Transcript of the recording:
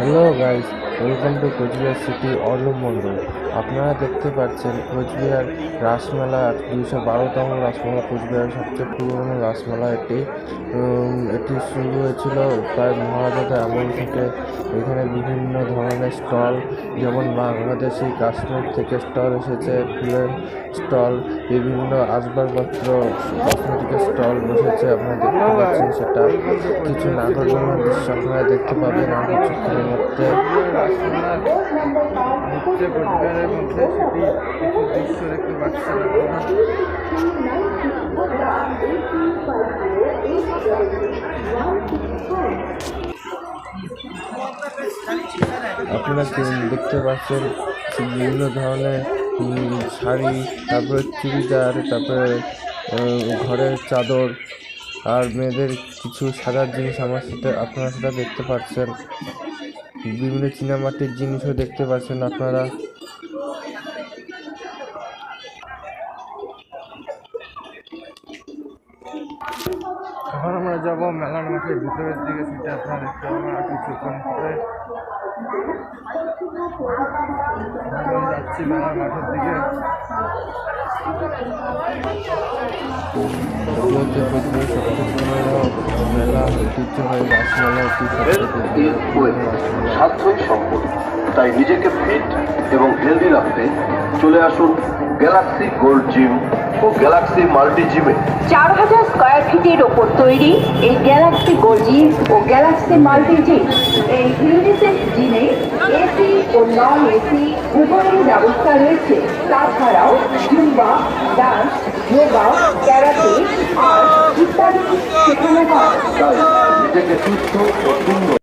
Hello guys welcome to Cooch Behar city Arnab Mondal আপনারা দেখতে পাচ্ছেন কোচবিহার রাসমেলা দুইশো বারোতম রাসমেলা কোচবিহারের সবচেয়ে পুরনো রাসমেলা এটি। এটি শুরু হয়েছিল প্রায় মহারাজাদের আমল থেকে। এখানে বিভিন্ন ধরনের স্টল, যেমন বাংলাদেশি কাশ্মীর থেকে স্টল এসেছে, ফুলের স্টল, বিভিন্ন আসবাবপত্র কসমেটিকের স্টল বসেছে, আপনারা দেখতে পাচ্ছেন সেটা। কিছু নাগরদোলার দৃশ্য আপনারা দেখতে পাবেন আর কিছুক্ষণের দেখতে পাচ্ছেন আপনারা দেখতে পাচ্ছেন বিভিন্ন ধরনের শাড়ি, তারপরে চুড়িদার, তারপরে ঘরের চাদর, আর মেয়েদের কিছু সাজার জিনিস আমার সেটা আপনারা সেটা দেখতে পাচ্ছেন। বিভিন্ন চীনামাটির জিনিসও দেখতে পাচ্ছেন আপনারা। এখন আমরা যাব মেলার মাঠের ভিতরের দিকে, সেটা আপনারা দেখতে পাবেন, আর কিছুক্ষণ পরে যাচ্ছি মেলার মাঠের দিকে। তাই নিজেকে ফিট এবং হেলদি রাখতে চলে আসুন গ্যালাক্সি গোল্ড জিম ও গ্যালাক্সি মাল্টি জিমে চার হাজার স্কোয়ার ফিটের ওপর তৈরি এই গ্যালাক্সি গোল্ড জিম ও গ্যালাক্সি মাল্টি জিম এই ইউনিসেফ জিমে ও নন এসি উভয়ের ব্যবস্থা রয়েছে। তাছাড়াও জুম্বা, ডান্স যোগা ক্যারাটে আর ইত্যাদি শেখানো হয় সুস্থ ও সুন্দর।